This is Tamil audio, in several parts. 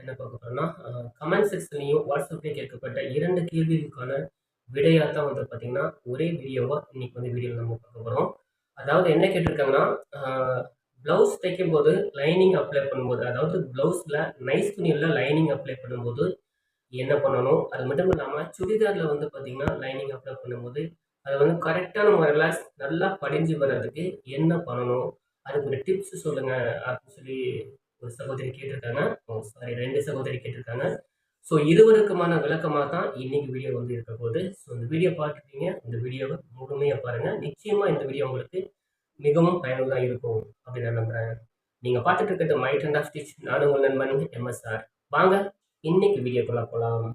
என்ன பார்க்க போகிறோம்னா கமெண்ட் செக்ஷன்லையும் வாட்ஸ்அப்லேயும் கேட்கப்பட்ட இரண்டு கேள்விகளுக்கான விடையாக தான் வந்து பார்த்தீங்கன்னா ஒரே வீடியோவாக இன்னைக்கு வந்து வீடியோவில் நம்ம பார்க்க போகிறோம் அதாவது என்ன கேட்டிருக்காங்கன்னா ப்ளவுஸ் தைக்கும்போது லைனிங் அப்ளை பண்ணும்போது அதாவது ப்ளவுஸில் நைஸ் துணியில் லைனிங் அப்ளை பண்ணும்போது என்ன பண்ணணும்? அது மட்டும் இல்லாமல் சுடிதாரில் வந்து பார்த்தீங்கன்னா லைனிங் அப்ளை பண்ணும்போது அது வந்து கரெக்டான முறையில் நல்லா படிஞ்சு வர்றதுக்கு என்ன பண்ணணும்? அதுக்கு ஒரு டிப்ஸ் சொல்லுங்கள் அப்படின்னு சொல்லி ஒரு சகோதரி கேட்டிருக்காங்க. சாரி ரெண்டு சகோதரி கேட்டிருக்காங்க. ஸோ இருவருக்குமான விளக்கமாக தான் இன்னைக்கு வீடியோ வந்து இருக்க போகுது. ஸோ இந்த வீடியோ பார்த்துட்டீங்க. இந்த வீடியோவை முழுமையாக பாருங்கள் நிச்சயமாக இந்த வீடியோ உங்களுக்கு மிகவும் பயனுள்ளதாக இருக்கும் அப்படின்னு நான் நம்புகிறேன் நீங்கள் பார்த்துட்டு இருக்கிறது மை ட்ரெண்ட் ஆஃப் ஸ்டிச் நானும் உங்கள் நண்பன் எம்எஸ்ஆர் வாங்க இன்னைக்கு வீடியோக்குள்ள போகலாம்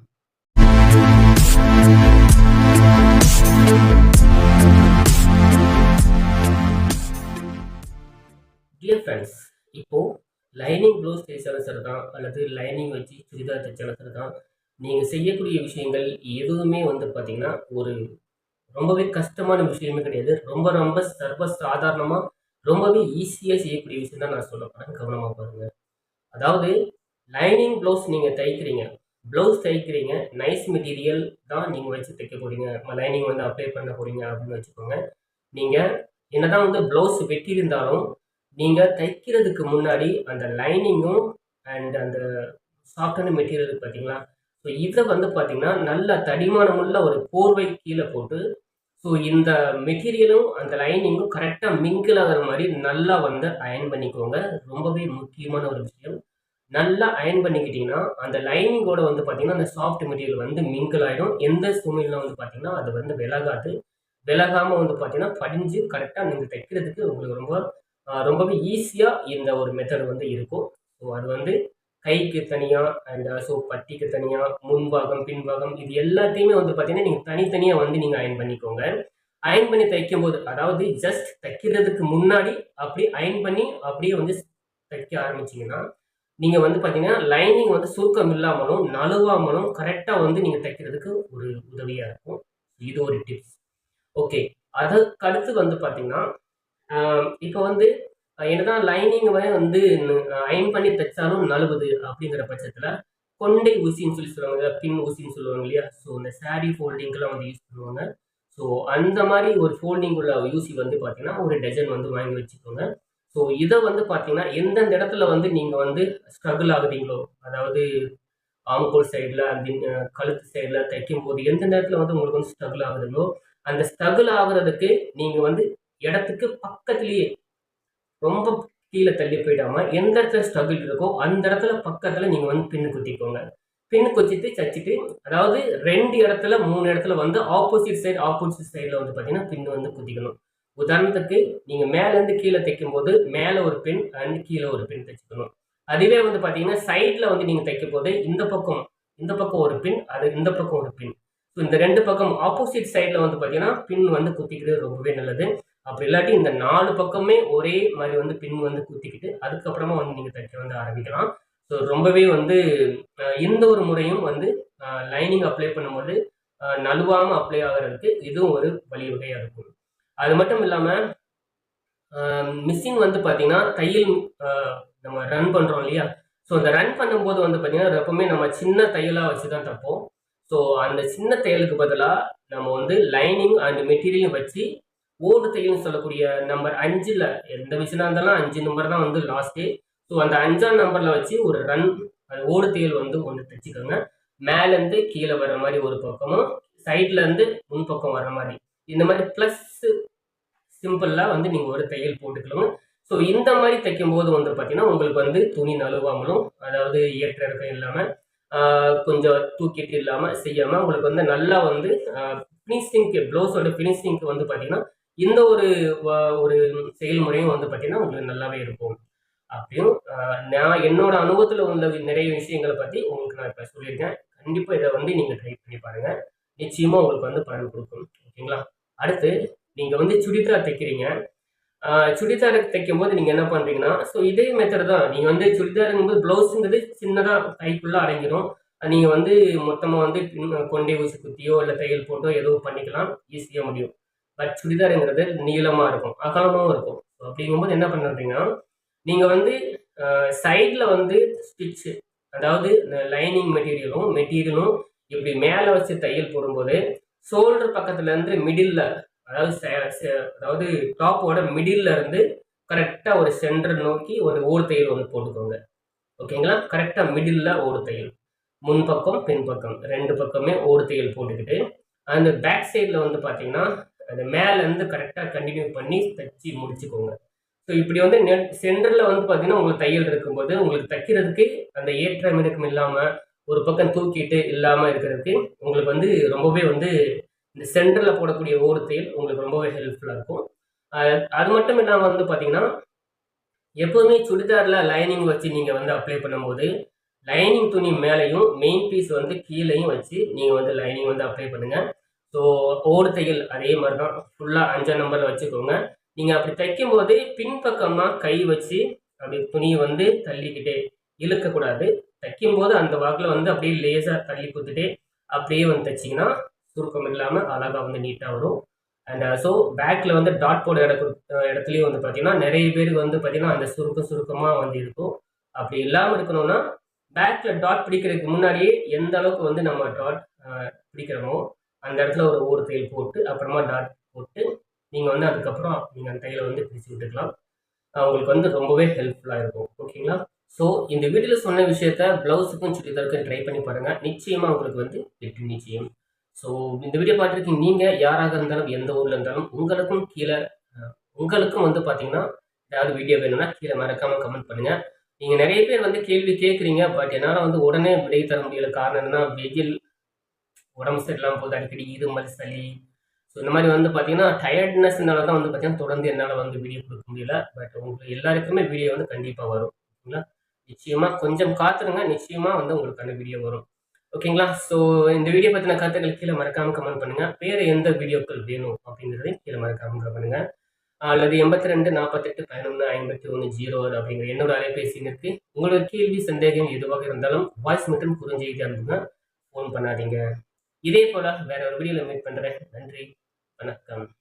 டியர் ஃப்ரெண்ட்ஸ் இப்போது லைனிங் ப்ளவுஸ் தைச்சாலும் சரி தான் அல்லது லைனிங் வச்சு சுடிதார் தைச்சாலும் சரி தான் நீங்கள் செய்யக்கூடிய விஷயங்கள் எதுவுமே வந்து பார்த்தீங்கன்னா ஒரு ரொம்பவே கஷ்டமான விஷயமே கிடையாது. ரொம்ப ரொம்ப சர்வ சாதாரணமாக ரொம்பவே ஈஸியாக செய்யக்கூடிய விஷயம் தான் நான் சொல்ல போகிறேன் கவனமாக பாருங்கள் அதாவது லைனிங் ப்ளவுஸ் நீங்கள் தைக்கிறீங்க. ப்ளவுஸ் தைக்கிறீங்க. நைஸ் மெட்டீரியல் தான் நீங்கள் வச்சு தைக்க போகிறீங்க லைனிங் வந்து அப்ளை பண்ண போகிறீங்க அப்படின்னு வச்சுக்கோங்க. நீங்கள் என்னதான் வந்து ப்ளவுஸ் வெட்டியிருந்தாலும் நீங்கள் தைக்கிறதுக்கு முன்னாடி அந்த லைனிங்கும் அண்ட் அந்த சாஃப்டான மெட்டீரியல் பார்த்தீங்களா ஸோ இதை வந்து பார்த்தீங்கன்னா நல்ல தடிமானமுள்ள ஒரு போர்வை கீழே போட்டு ஸோ இந்த மெட்டீரியலும் அந்த லைனிங்கும் கரெக்டாக மிங்கிள் ஆகிற மாதிரி நல்லா வந்து அயன் பண்ணிக்கோங்க. ரொம்பவே முக்கியமான ஒரு விஷயம். நல்லா அயன் பண்ணிக்கிட்டிங்கன்னா அந்த லைனிங்கோட வந்து பார்த்தீங்கன்னா அந்த சாஃப்ட் மெட்டீரியல் வந்து மிங்கிள் ஆகிடும் எந்த சூழ்நிலையில் வந்து பார்த்தீங்கன்னா அது வந்து விலகாது. விலகாமல் வந்து பார்த்தீங்கன்னா படிஞ்சு கரெக்டாக நீங்கள் தைக்கிறதுக்கு உங்களுக்கு ரொம்ப ரொம்பவே ஈஸியாக இந்த ஒரு மெத்தட் வந்து இருக்கும். ஸோ அது வந்து கைக்கு தனியாக அண்ட் ஸோ பட்டிக்கு தனியாக முன்பாகம் பின்பாகம் இது எல்லாத்தையுமே வந்து பார்த்தீங்கன்னா நீங்கள் தனித்தனியாக வந்து நீங்கள் அயன் பண்ணிக்கோங்க. அயன் பண்ணி தைக்கும் போது அதாவது ஜஸ்ட் தைக்கிறதுக்கு முன்னாடி அப்படி அயன் பண்ணி அப்படியே வந்து தைக்க ஆரம்பிச்சிங்கன்னா நீங்கள் வந்து பார்த்தீங்கன்னா லைனிங் வந்து சுருக்கம் இல்லாமலும் நழுவாமலும் கரெக்டாக வந்து நீங்கள் தைக்கிறதுக்கு ஒரு உதவியாக இருக்கும். இது ஒரு டிப்ஸ் ஓகே அதுக்கு அடுத்து வந்து பார்த்தீங்கன்னா இப்போ வந்து என்னதான் லைனிங்கை வந்து அயன் பண்ணி தைச்சாலும் நழுவுது அப்படிங்கிற பட்சத்தில் கொண்டை ஊசின்னு சொல்லி சொல்லுவாங்க பின் ஊசின்னு சொல்லுவாங்க இல்லையா? ஸோ இந்த சாரீ ஃபோல்டிங்கெலாம் வந்து யூஸ் பண்ணுவாங்க. ஸோ அந்த மாதிரி ஒரு ஃபோல்டிங் உள்ள யூசி வந்து பார்த்தீங்கன்னா ஒரு டஜன் வந்து வாங்கி வச்சுக்கோங்க. ஸோ இதை வந்து பார்த்தீங்கன்னா எந்தெந்த இடத்துல வந்து நீங்கள் வந்து ஸ்ட்ரகிள் ஆகுறீங்களோ அதாவது ஆம்கோல் சைடில் அந்த கழுத்து சைடில் தைக்கும் போது எந்தெந்த இடத்துல வந்து உங்களுக்கு வந்து ஸ்ட்ரகிள் ஆகுதுங்களோ அந்த ஸ்ட்ரகிள் ஆகுறதுக்கு நீங்கள் வந்து இடத்துக்கு பக்கத்துலேயே ரொம்ப கீழே தள்ளி போயிடாம எந்த இடத்துல ஸ்ட்ரகிள் இருக்கோ அந்த இடத்துல பக்கத்தில் நீங்கள் வந்து பின்னு குத்திக்கோங்க. பின்னு குத்திட்டு சச்சிட்டு அதாவது ரெண்டு இடத்துல மூணு இடத்துல வந்து ஆப்போசிட் சைடு ஆப்போசிட் சைடில் வந்து பார்த்தீங்கன்னா பின்னு வந்து குத்திக்கணும். உதாரணத்துக்கு நீங்கள் மேலேருந்து கீழே தைக்கும் போது மேலே ஒரு பெண் அண்ட் கீழே ஒரு பெண் தைச்சிக்கணும். அதுவே வந்து பார்த்தீங்கன்னா சைடில் வந்து நீங்கள் தைக்கும் போது இந்த பக்கம் இந்த பக்கம் ஒரு பின் அது இந்த பக்கம் ஒரு பின் ஸோ இந்த ரெண்டு பக்கம் ஆப்போசிட் சைடில் வந்து பார்த்தீங்கன்னா பின் வந்து குத்திக்கிறது ரொம்பவே நல்லது. அப்படி இல்லாட்டி இந்த நாலு பக்கமே ஒரே மாதிரி வந்து பின் வந்து குத்திக்கிட்டு அதுக்கப்புறமா வந்து நீங்கள் தைக்க வந்து ஆரம்பிக்கலாம். ஸோ ரொம்பவே வந்து எந்த ஒரு முறையும் வந்து லைனிங் அப்ளை பண்ணும்போது நழுவாமல் அப்ளை ஆகிறதுக்கு இதுவும் ஒரு வழிவகையாக இருக்கும். அது மட்டும் இல்லாமல் மிஷின் வந்து பார்த்திங்கன்னா தையல் நம்ம ரன் பண்ணுறோம் இல்லையா? ஸோ அந்த ரன் பண்ணும்போது வந்து பார்த்திங்கன்னா எப்பவுமே நம்ம சின்ன தையலாக வச்சு தான் தைப்போம். ஸோ அந்த சின்ன தையலுக்கு பதிலாக நம்ம வந்து லைனிங் அண்ட் மெட்டீரியலையும் வச்சு ஓடு தையல்னு சொல்லக்கூடிய நம்பர் அஞ்சில் எந்த மிஷினாக இருந்தாலும் அஞ்சு நம்பர் தான் வந்து லாஸ்ட்டு ஸோ அந்த அஞ்சாம் நம்பரில் வச்சு ஒரு ரன் அது ஓடு தையல் வந்து ஒன்று தைச்சிக்கோங்க. மேலேருந்து கீழே வர்ற மாதிரி ஒரு பக்கமும் சைட்லேருந்து முன்பக்கம் வர்ற மாதிரி. இந்த மாதிரி ப்ளஸ் சிம்பிளாக வந்து நீங்கள் ஒரு தையல் போட்டுக்கலாம் ஸோ இந்த மாதிரி தைக்கும் போது வந்து பார்த்தீங்கன்னா உங்களுக்கு வந்து துணி நழுவாமலும் அதாவது ஏற்ற இறக்கம் இல்லாமல் கொஞ்சம் தூக்கிட்டு இல்லாமல் செய்யாமல் உங்களுக்கு வந்து நல்லா வந்து ஃபினிஷிங்க்கு ப்ளவுஸோட ஃபினிஷிங்க்கு வந்து பார்த்தீங்கன்னா இந்த ஒரு ஒரு செயல்முறையும் வந்து பார்த்தீங்கன்னா உங்களுக்கு நல்லாவே இருக்கும். அப்படியும் நான் என்னோட அனுபவத்தில் உள்ள நிறைய விஷயங்களை பற்றி உங்களுக்கு நான் இப்போ சொல்லியிருக்கேன். கண்டிப்பாக இதை வந்து நீங்கள் ட்ரை பண்ணி பாருங்கள் நிச்சயமாக உங்களுக்கு வந்து பலன் கொடுக்கும். ஓகேங்களா? அடுத்து நீங்கள் வந்து சுடிதார் தைக்கிறீங்க. சுடிதார் தைக்கும் போது நீங்கள் என்ன பண்ணுறீங்கன்னா ஸோ இதே மெத்தட் தான். நீங்கள் வந்து சுடிதாருங்கும்போது ப்ளவுஸுங்கிறது சின்னதாக கைக்குள்ளே அடங்கிடும் நீங்கள் வந்து மொத்தமாக வந்து கொண்டே ஊசி குத்தியோ இல்லை தையல் போட்டோ ஏதோ பண்ணிக்கலாம். ஈஸியாக முடியும். பட் சுடிதாருங்கிறது நீளமாக இருக்கும் அகலமாகவும் இருக்கும். அப்படிங்கும்போது என்ன பண்ணுறீங்கன்னா நீங்கள் வந்து சைடில் வந்து ஸ்டிச்சு அதாவது லைனிங் மெட்டீரியலும் மெட்டீரியலும் இப்படி மேலே வச்சு தையல் போடும்போது ஷோல்டர் பக்கத்துலேருந்து மிடில் அதாவது அதாவது டாப்போட மிடில்ல இருந்து கரெக்டாக ஒரு சென்டர் நோக்கி ஒரு ஓர் தையல் ஒன்று போட்டுக்கோங்க. ஓகேங்களா? கரெக்டாக மிடில் ஓர் தையல். முன்பக்கம் பின்பக்கம் ரெண்டு பக்கமே ஓர் தையல் போட்டுக்கிட்டு அந்த பேக் சைடில் வந்து பார்த்தீங்கன்னா அந்த மேலேருந்து கரெக்டாக கண்டினியூ பண்ணி தைச்சி முடிச்சுக்கோங்க. ஸோ இப்படி வந்து நெட் சென்டரில் வந்து பார்த்தீங்கன்னா உங்களுக்கு தையல் இருக்கும்போது உங்களுக்கு தைக்கிறதுக்கு அந்த ஏற்ற மினுக்கம் இல்லாமல் ஒரு பக்கம் தூக்கிட்டு இல்லாமல் இருக்கிறதுக்கு உங்களுக்கு வந்து ரொம்பவே வந்து இந்த சென்டரில் போடக்கூடிய ஓர் தையல் உங்களுக்கு ரொம்பவே ஹெல்ப்ஃபுல்லாக இருக்கும். அது மட்டும் இல்லாமல் வந்து பார்த்தீங்கன்னா எப்போதுமே சுடிதாரில் லைனிங் வச்சு நீங்கள் வந்து அப்ளை பண்ணும்போது லைனிங் துணி மேலேயும் மெயின் பீஸ் வந்து கீழேயும் வச்சு நீங்கள் வந்து லைனிங் வந்து அப்ளை பண்ணுங்கள் ஸோ ஓடு தையல் அதே மாதிரி தான் ஃபுல்லாக அஞ்சாம் நம்பரில் வச்சுக்கோங்க. நீங்கள் அப்படி தைக்கும்போது பின்பக்கமாக கை வச்சு அப்படி துணியை வந்து தள்ளிக்கிட்டே இழுக்கக்கூடாது. தைக்கும்போது அந்த வாக்கில் வந்து அப்படியே லேசாக தள்ளி கொடுத்துட்டே அப்படியே வந்து தைச்சிங்கன்னா சுருக்கம் இல்லாமல் அழகாக வந்து நீட்டாக வரும். அண்ட் ஸோ பேக்கில் வந்து டாட் போட இட இடத்துலையும் வந்து பார்த்திங்கன்னா நிறைய பேருக்கு வந்து பார்த்திங்கன்னா அந்த சுருக்கம் சுருக்கமாக வந்து இருக்கும். அப்படி இல்லாமல் இருக்கணும்னா பேக்கில் டாட் பிடிக்கிறதுக்கு முன்னாடியே எந்த அளவுக்கு வந்து நம்ம டாட் பிடிக்கிறோமோ அந்த இடத்துல ஒரு ஊர் தையல் போட்டு அப்புறமா டாட் போட்டு நீங்கள் வந்து அதுக்கப்புறம் நீங்கள் அந்த தையலை வந்து பிரித்து விட்டுக்கலாம். உங்களுக்கு வந்து ரொம்பவே ஹெல்ப்ஃபுல்லாக இருக்கும். ஓகேங்களா ஸோ இந்த வீடியோவில் சொன்ன விஷயத்த ப்ளவுஸுக்கும் சுடிதாருக்கும் ட்ரை பண்ணி பாருங்கள் நிச்சயமாக உங்களுக்கு வந்து வெற்றி நிச்சயம். ஸோ இந்த வீடியோ பார்த்துருக்கீங்க. நீங்கள் யாராக இருந்தாலும் எந்த ஊரில் இருந்தாலும் உங்களுக்கும் கீழே உங்களுக்கும் வந்து பார்த்தீங்கன்னா ஏதாவது வீடியோ வேணும்னா கீழே மறக்காமல் கமெண்ட் பண்ணுங்கள் நீங்கள் நிறைய பேர் வந்து கேள்வி கேட்குறீங்க பட் என்னால் வந்து உடனே விடை தர முடியல. காரணம் என்னன்னா வெயில் உடம்பு சரியில்லாமல் போகுது அடிக்கடி இருமல் சளி. ஸோ இந்த மாதிரி வந்து பார்த்தீங்கன்னா டயர்ட்னஸ்னால தான் வந்து பார்த்தீங்கன்னா தொடர்ந்து என்னால் வந்து வீடியோ கொடுக்க முடியல. பட் உங்களுக்கு எல்லாருக்குமே வீடியோ வந்து கண்டிப்பாக வரும். ஓகேங்களா நிச்சயமாக கொஞ்சம் காத்துருங்க. நிச்சயமாக வந்து உங்களுக்கான வீடியோ வரும். ஓகேங்களா? ஸோ இந்த வீடியோ பற்றின கருத்துக்கள் கீழே மறக்காமல் கமெண்ட் பண்ணுங்கள் வேறு எந்த வீடியோக்கள் வேணும் அப்படிங்கிறதையும் கீழே மறக்காமல் கமெண்ட் பண்ணுங்கள் அல்லது எண்பத்தி ரெண்டு நாற்பத்தெட்டு பதினொன்று ஐம்பத்தி ஒன்று ஜீரோ அப்படிங்கிற என்னோட அலைபேசி இருக்கு உங்களோட கேள்வி சந்தேகம் எதுவாக இருந்தாலும் வாய்ஸ் மற்றும் குறுஞ்செய்தி அனுப்புங்க ஃபோன் பண்ணாதீங்க. இதே போல வேற ஒரு வீடியோல மீட் பண்றேன். நன்றி. வணக்கம்.